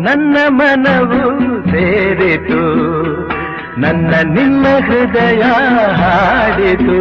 ನಿನ್ನ ಮನವು ಸೇರಿತು ನನ್ನ ನಿನ್ನ ಹೃದಯ ಹಾಡಿತು.